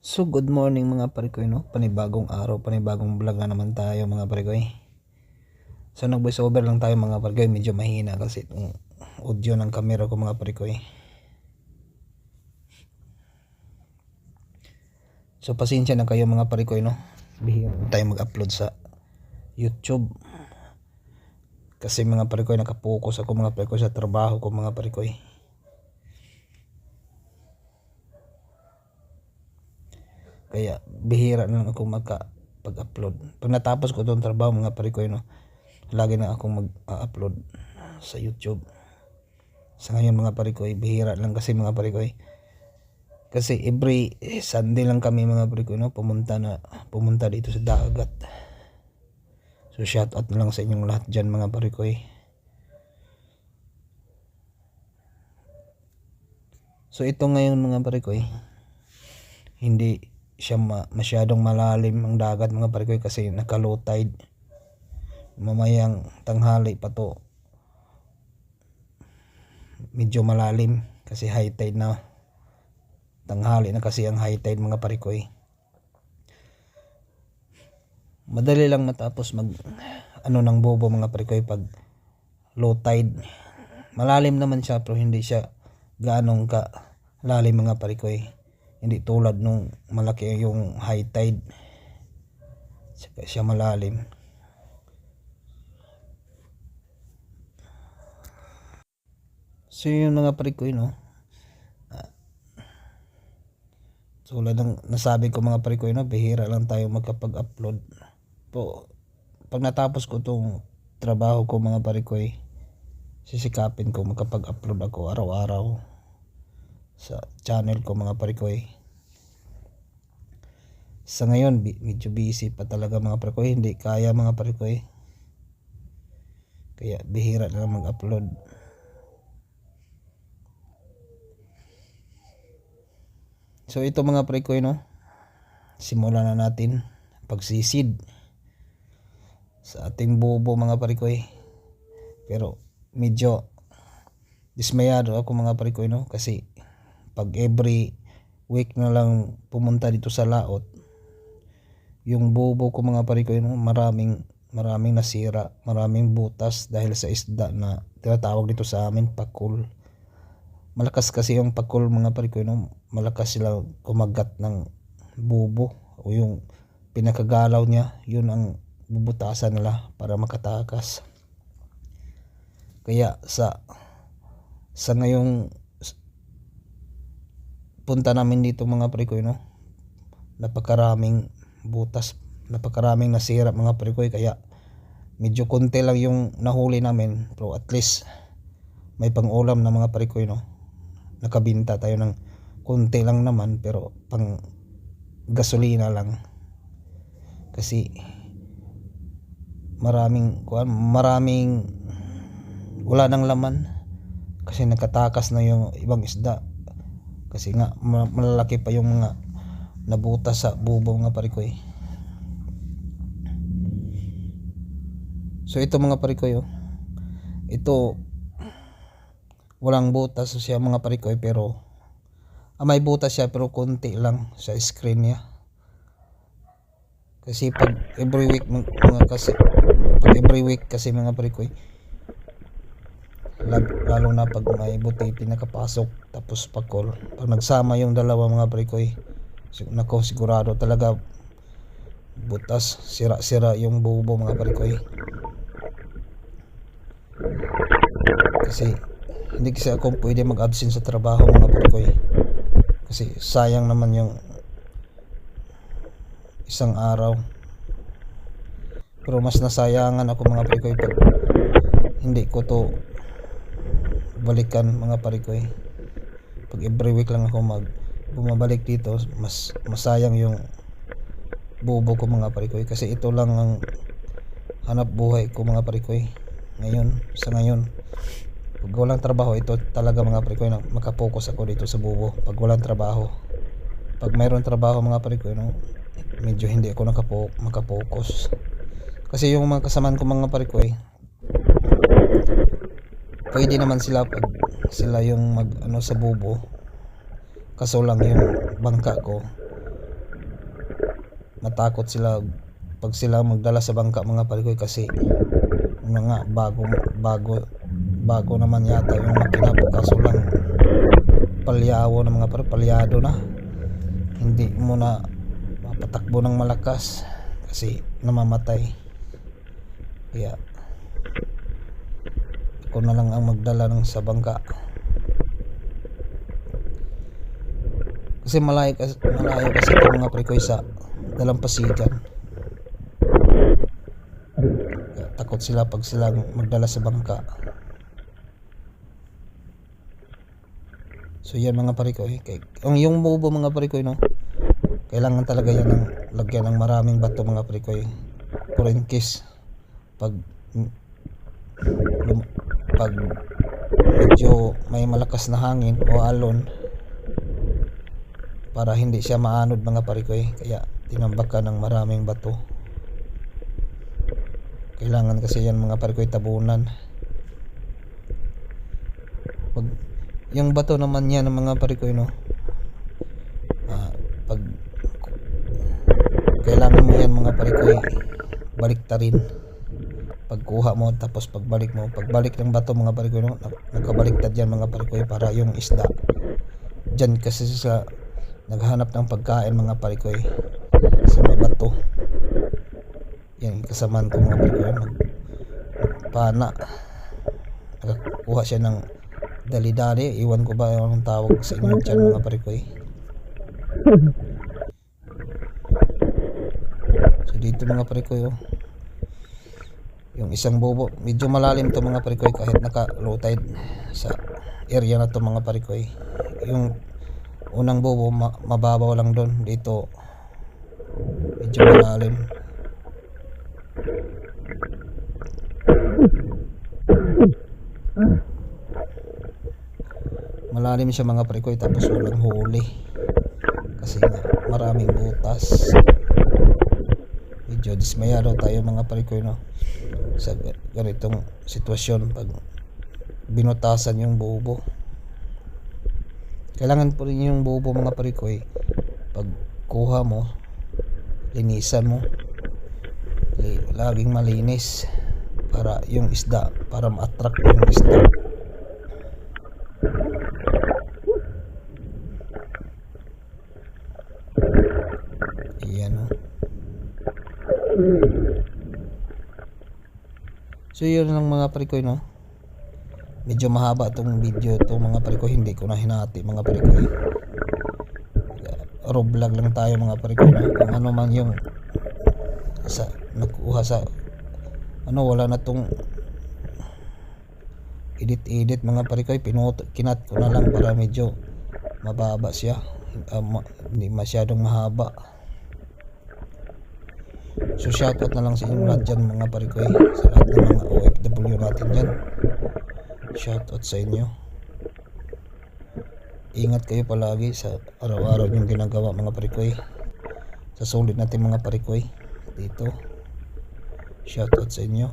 So good morning mga parikoy no, panibagong araw, panibagong vlog na naman tayo mga parikoy. So nag voice over lang tayo mga parikoy, medyo mahina kasi itong audio ng camera ko mga parikoy. So pasensya na kayo mga parikoy no, bihira tayo mag-upload sa YouTube. Kasi mga parikoy nakapokus ako mga parikoy sa trabaho ko mga parikoy. Kaya bihira na lang ako magka-pag-upload. Pag natapos ko itong trabaho mga parikoy no, lagi na akong mag-upload sa YouTube. Sa ngayon mga parikoy, bihira lang kasi mga parikoy. Kasi every Sunday lang kami mga parikoy no, pumunta na pumunta dito sa dagat. So shout out na lang sa inyong lahat dyan mga parikoy. So ito ngayon mga parikoy, hindi siya ma- masyadong malalim ang dagat mga parikoy kasi naka. Mamayang tanghali pa to. Medyo malalim kasi high tide na. Tanghali na kasi ang high tide mga parikoy. Madali lang matapos mag ano ng bobo mga parikoy pag low tide. Malalim naman siya pero hindi siya gaanong ka lalim mga parikoy hindi tulad nung malaki yung high tide. Saka siya malalim. So yun mga parikoy no? Ah, tulad ng nasabi ko mga parikoy no? Bihira lang tayo magkapag-upload. Po pag natapos ko tong trabaho ko mga parikoy sisikapin ko magkapag-upload ako araw-araw sa channel ko mga parikoy sa ngayon medyo busy pa talaga mga parikoy hindi kaya mga parikoy kaya bihira na lang mag-upload. So ito mga parikoy no? Simulan na natin pagsisid sa ating bubo mga parikoy pero medyo dismayado ako mga parikoy no? Kasi pag every week na lang pumunta dito sa laot yung bubo ko mga parikoy no maraming maraming nasira maraming butas dahil sa isda na tinatawag dito sa amin pakul. Malakas kasi yung pakul mga parikoy no malakas sila kumagat ng bubo o yung pinakagalaw niya yun ang bubutasan nila para makatakas. Kaya sa sa ngayong punta namin dito mga prekoy no napakaraming butas. Napakaraming nasira mga prekoy kaya medyo konti lang yung nahuli namin. Pero at least may pangulam na mga prekoy no nakabinta tayo ng konti lang naman pero pang gasolina lang. Kasi maraming maraming wala nang laman. Kasi nakatakas na yung ibang isda kasi nga ma- malalaki pa yung mga nabutas sa bubo mga parikoy so ito mga parikoy oh. ito walang butas siya mga parikoy pero ah, may butas siya pero konti lang sa screen niya kasi pag every week mga kasi pag every week kasi mga parikoy lalo na pag may butiti nakapasok tapos pakol pag nagsama yung dalawa mga prekoy sig- nako sigurado talaga butas. Sira-sira yung bubo mga prekoy kasi hindi kasi ako pwede mag-absent sa trabaho mga prekoy kasi sayang naman yung isang araw. Pero mas nasayangan ako mga prekoy pag hindi ko to balikan mga parikoy pag every week lang ako mag bumabalik dito mas masayang yung bubo ko mga parikoy kasi ito lang ang hanap buhay ko mga parikoy ngayon sa ngayon. Pag walang trabaho ito talaga mga parikoy na makapokus ako dito sa bubo. Pag walang trabaho. Pag mayroon trabaho mga parikoy no medyo hindi ako nakapo, makapokus. Kasi yung mga kasamaan ko mga parikoy pwede naman sila pag sila yung mag ano sa bubo. Kaso lang yung bangka ko matakot sila pag sila magdala sa bangka mga parikoy kasi mga bago bago bago naman yata yung makina kaso lang palyawo ng mga par palyado na. Hindi mo na mapatakbo ng malakas kasi namamatay. Kaya ako na lang ang magdala ng sa bangka kasi malayo kasi, malayo kasi ito mga prekoy sa dalampasigan takot sila pag sila magdala sa bangka So yan mga parikoy. Kay, ang yung bubo mga parikoy no. Kailangan talaga yan ng lagyan ng maraming bato mga parikoy. For in case pag lum, pag medyo may malakas na hangin o alon para hindi siya maanod mga parikoy. Kaya tinambak ng maraming bato. Kailangan kasi yan mga parikoy tabunan. Pag yung bato naman yan ng mga parikoy no ah, pag kailangan mo yan mga parikoy balik ta rin pagkuha mo tapos pagbalik mo. Pagbalik ng bato mga parikoy no? Nagkabaliktad yan mga parikoy para yung isda. Dyan kasi sa naghanap ng pagkain mga parikoy sa mga bato. Yan kasamaan ko mga parikoy mag, magpana. Nakakuha siya ng dali-dali. Iwan ko ba yung tawag sa inyo dyan mga parikoy so dito mga parikoy oh. Isang bobo medyo malalim to mga parikoy kahit naka low tide sa area na to mga parikoy. Yung unang bobo ma- mababaw lang doon dito medyo malalim. Malalim siya mga prekoy tapos walang huli. Kasi nga maraming butas. Medyo dismayado tayo mga prekoy no sa ga- ganitong sitwasyon pag binutasan yung bubo. Kailangan po rin yung bubo mga prekoy pag kuha mo linisan mo laging malinis para yung isda para ma-attract yung isda Ayan o. So yun lang mga parikoy no. Medyo mahaba tong video to mga parikoy. Hindi ko na hinati mga parikoy. Raw vlog lang tayo mga parikoy no. Kung ano man yung sa nakuha sa ano wala na tong edit edit mga parikoy pinut kinat ko na lang para medyo mababa siya Ah, ma- masyadong mahaba So shoutout na lang sa inyo lahat dyan mga parikoy Sa lahat ng mga OFW natin dyan. Shoutout sa inyo. Ingat kayo palagi sa araw-araw yung ginagawa mga parikoy Sa sulit natin mga parikoy Dito. Shoutout sa inyo.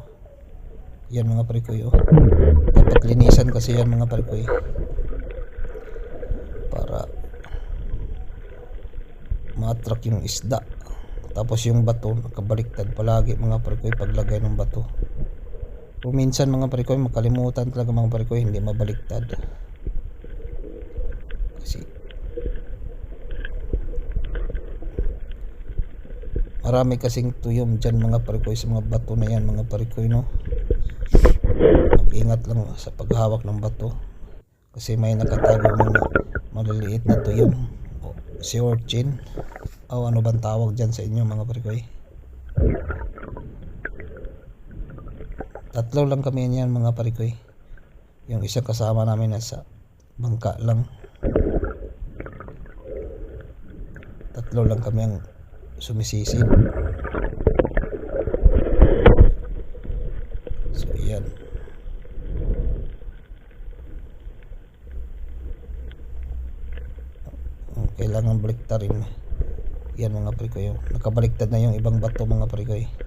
Yan mga parikoy oh. Dapat kasi yan mga parikoy Para ma-attract yung isda tapos yung bato nakabaliktad palagi mga parikoy paglagay ng bato. Kung minsan mga parikoy makalimutan talaga mga parikoy hindi mabaliktad. Kasi marami kasing tuyom dyan mga parikoy sa mga bato na yan mga parikoy no? Mag-ingat lang sa paghawak ng bato. Kasi may nakatago mga maliliit na tuyom o si urchin o ano bang tawag dyan sa inyo mga parikoy tatlo lang kami niyan mga parikoy yung isa kasama namin nasa bangka lang. Tatlo lang kami ang sumisisid so yan. Ang kailangan baliktarin yan mga parikoy oh. nakabaliktad na yung ibang bato mga parikoy yan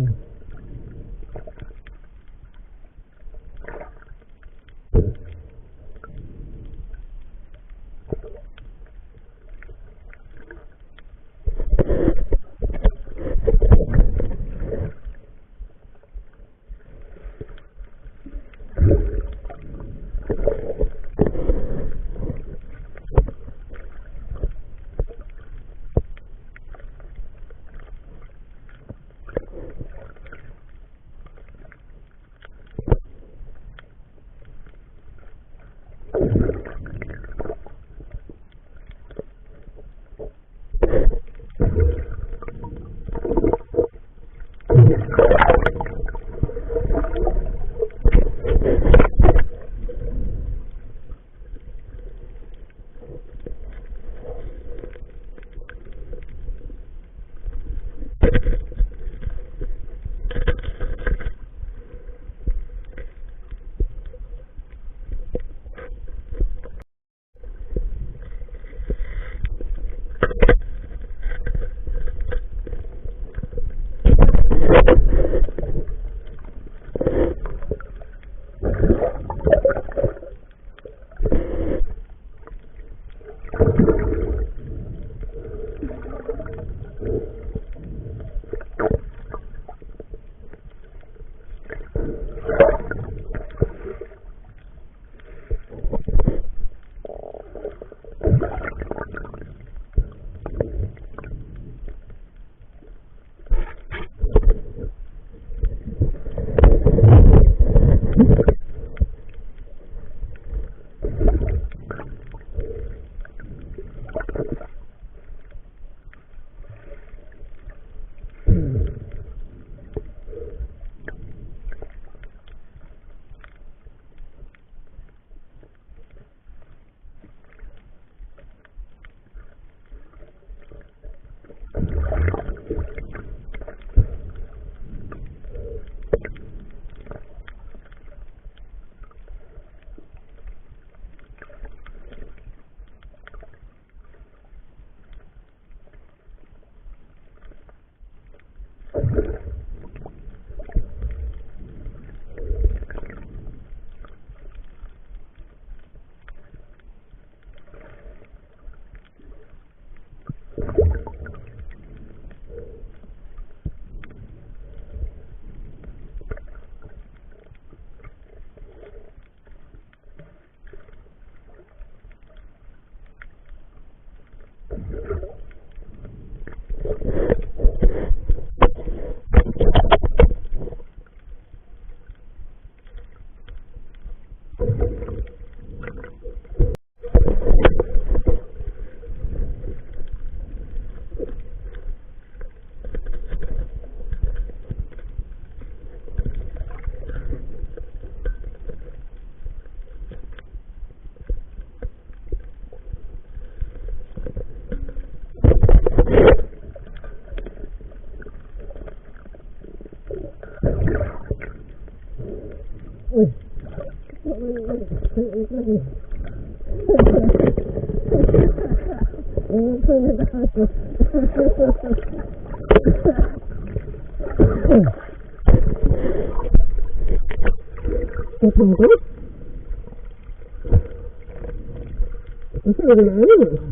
Anladın mı?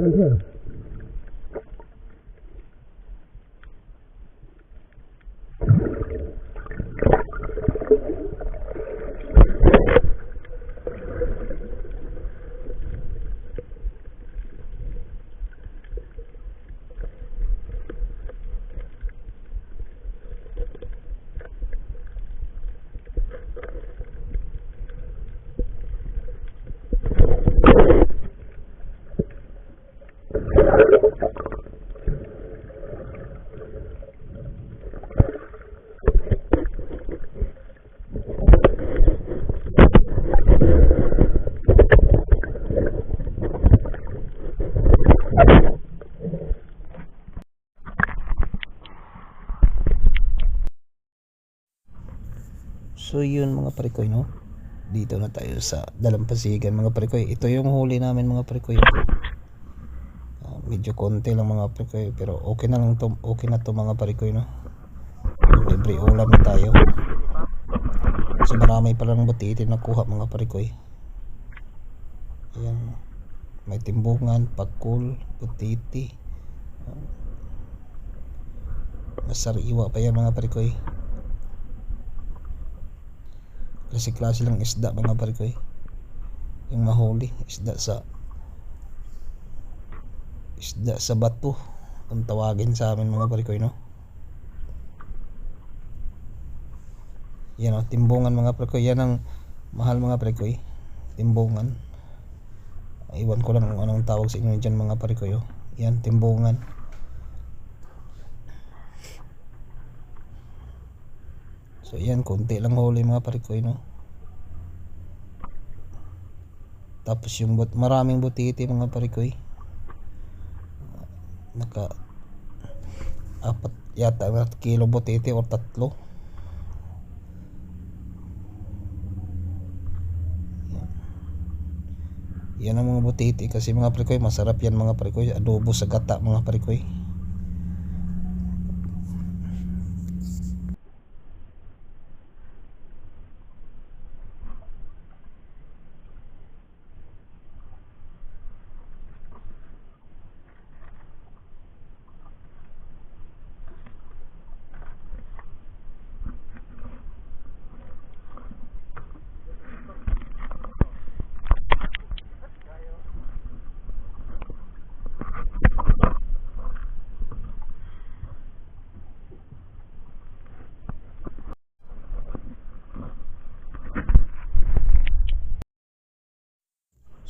Yes, yes. So yun mga parikoy no. Dito na tayo sa dalampasigan mga parikoy. Ito yung huli namin mga parikoy. Medyo konti lang mga parikoy pero okay na lang to, okay na to mga parikoy no. Libre ulam na tayo. So marami pa lang butiti na kuha mga parikoy. Ayan. May timbungan, pagkul, butiti. Masariwa pa yan mga parikoy. Klase-klase lang isda mga parikoy. Yung mahuli, isda sa isda sa bato. Kung tawagin sa amin mga parikoy, no? Yan o, timbungan mga parikoy. Yan ang mahal mga parikoy. Timbungan. Iwan ko lang kung anong tawag sa inyo dyan mga parikoy. Oh. Yan, timbungan. So yan, konti lang huli mga parikoy, no? Tapos yung but maraming butiti mga parikoy. Naka apat yata na kilo butiti o tatlo. Yan. Ang mga butiti kasi mga parikoy masarap yan mga parikoy adobo sa gata mga parikoy.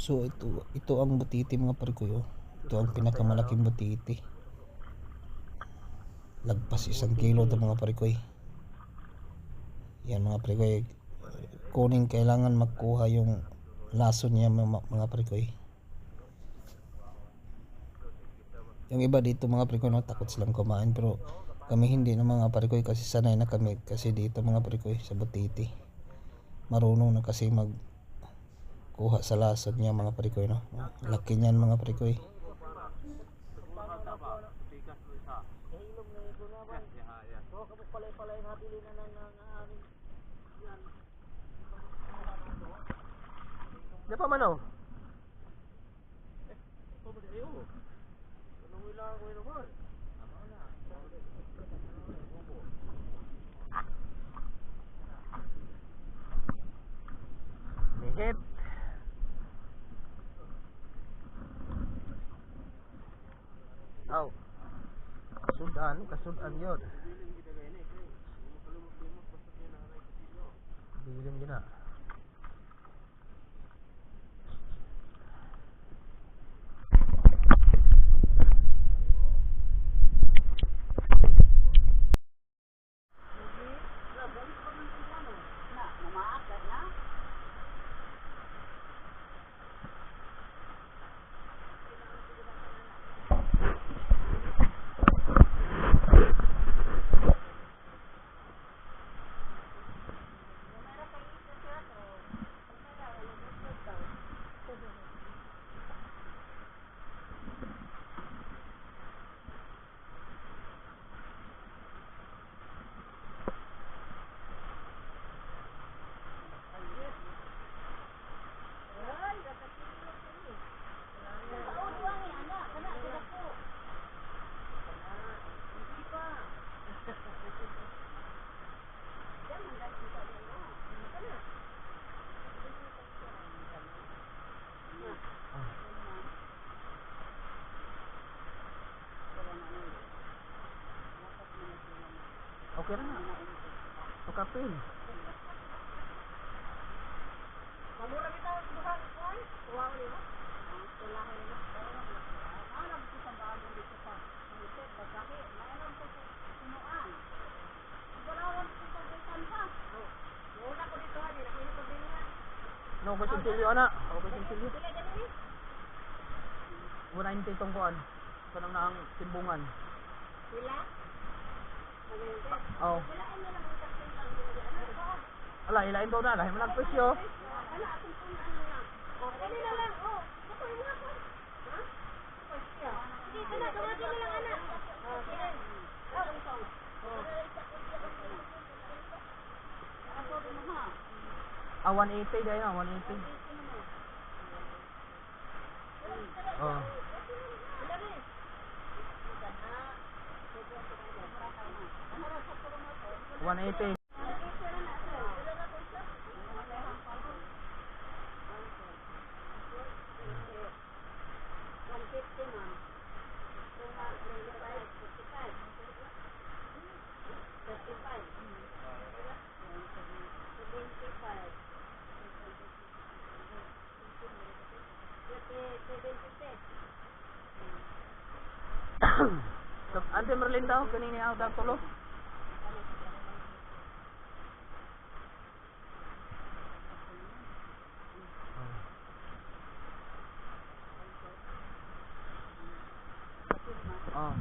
So ito ito ang butiti mga parikoy. oh. Ito ang pinakamalaking butiti. Lagpas isang kilo ito mga parikoy. Yan mga parikoy. Kuning kailangan makuha yung laso niya mga, mga parikoy. Yung iba dito mga parikoy no, takot silang kumain pero kami hindi na mga parikoy kasi sanay na kami kasi dito mga parikoy sa butiti. Marunong na kasi mag kuha sa lasod niya mga parikoy no. Laki niyan mga parikoy. Di pa man. Kasudan, kasudan yun. Bilim yun na. Pira na. Pakapil. Mamura kita duha kuan. Tuwa ni mo. Tulahan ni mo. Alam ko sa bago dito pa. Ito pagkahi, mayroon ko sa sinuan. Barawan ko sa bukan pa. Wala ko dito ha, di na kini pagbilingan. No, ba silyo ana? O ba silyo? Pila dali ni? Wala yung titong kuan. Kanang timbungan. Nila kasi ang ano. Ala, Ồ Lại là em đâu ra là em làm cái chưa Ah, 180 dahil na, 180. Oh. One eighty. Ante Merlin daw, kanini ako daw tulo. Oh.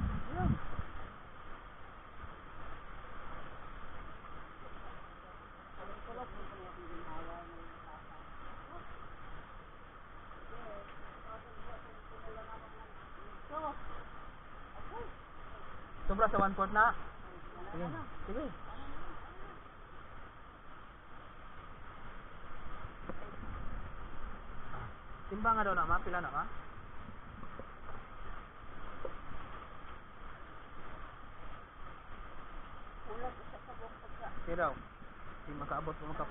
Sobra sa one fourth na. Sige. Sige. Timbang nga daw na ma, pila na ma? Pila daw? Di makaabot mo maka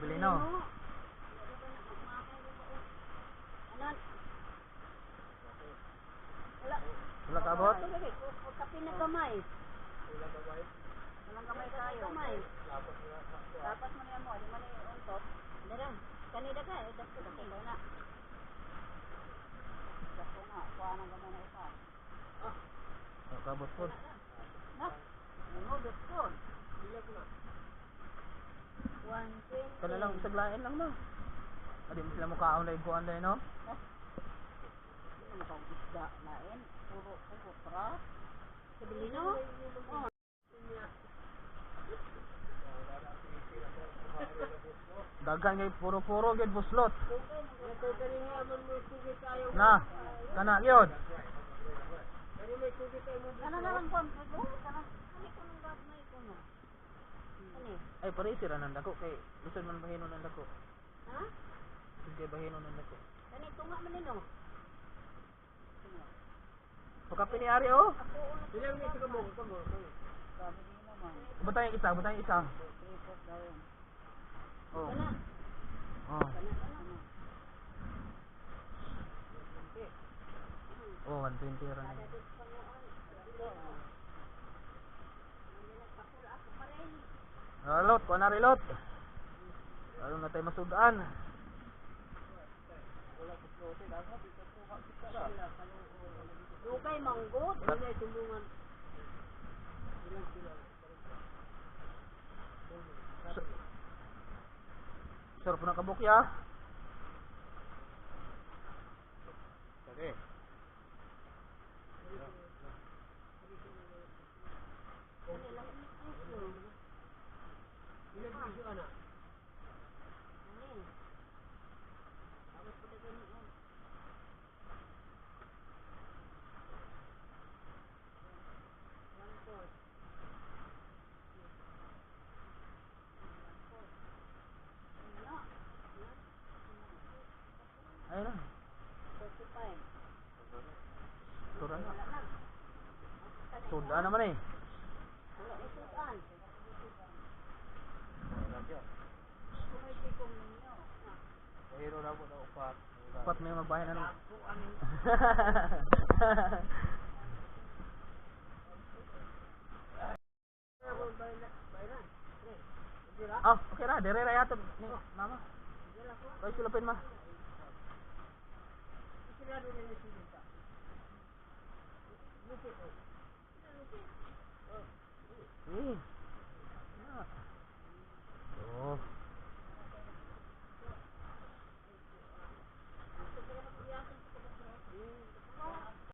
bili na. oh. Wala kaabot? Tapi na kamay. Walang kamay tayo. Kamay. Dapat mo niya mo, di man yung untot. Dara, kanida ka, eh, dapat ko na. Dapat na, kuha nang gamay na isa. Wala kaabot po. Na, ano, dapat. Bilag na. 120. Kana lang isang lain lang ma. Adi mo sila mukhaon na iguan na no? Ano isda lain? Puro, puro, pra. Sabili no? Oh. Dagan kay puro-puro gid buslot. Na, kana gyud. Ano na lang po? Ko nung gagmay ko no? Ano? Ay pare sira nang dako kay bisan man bahino nang dako. Ha? Sige bahino nang dako. Kani tunga man nino. Pagka piniari oh. Ako uno. Ilang ni sige mo ko mo. Butang yung isa, butang yung isa. Oh. Oh. Oh, 120 ra ni. Relot, kuha na relot. Lalo na tayo masudan. Dugay manggot. Dugay tumbungan. Sarap na kabukya. Okay. Doon naman eh. Pero raw po daw upat. Upat may magbahay na naman. Oh, ah, okay ra, dere ra yato ni mama. Kay sulapin ma. Isilado ni ni sinta. Lupit. Oh. Ooh.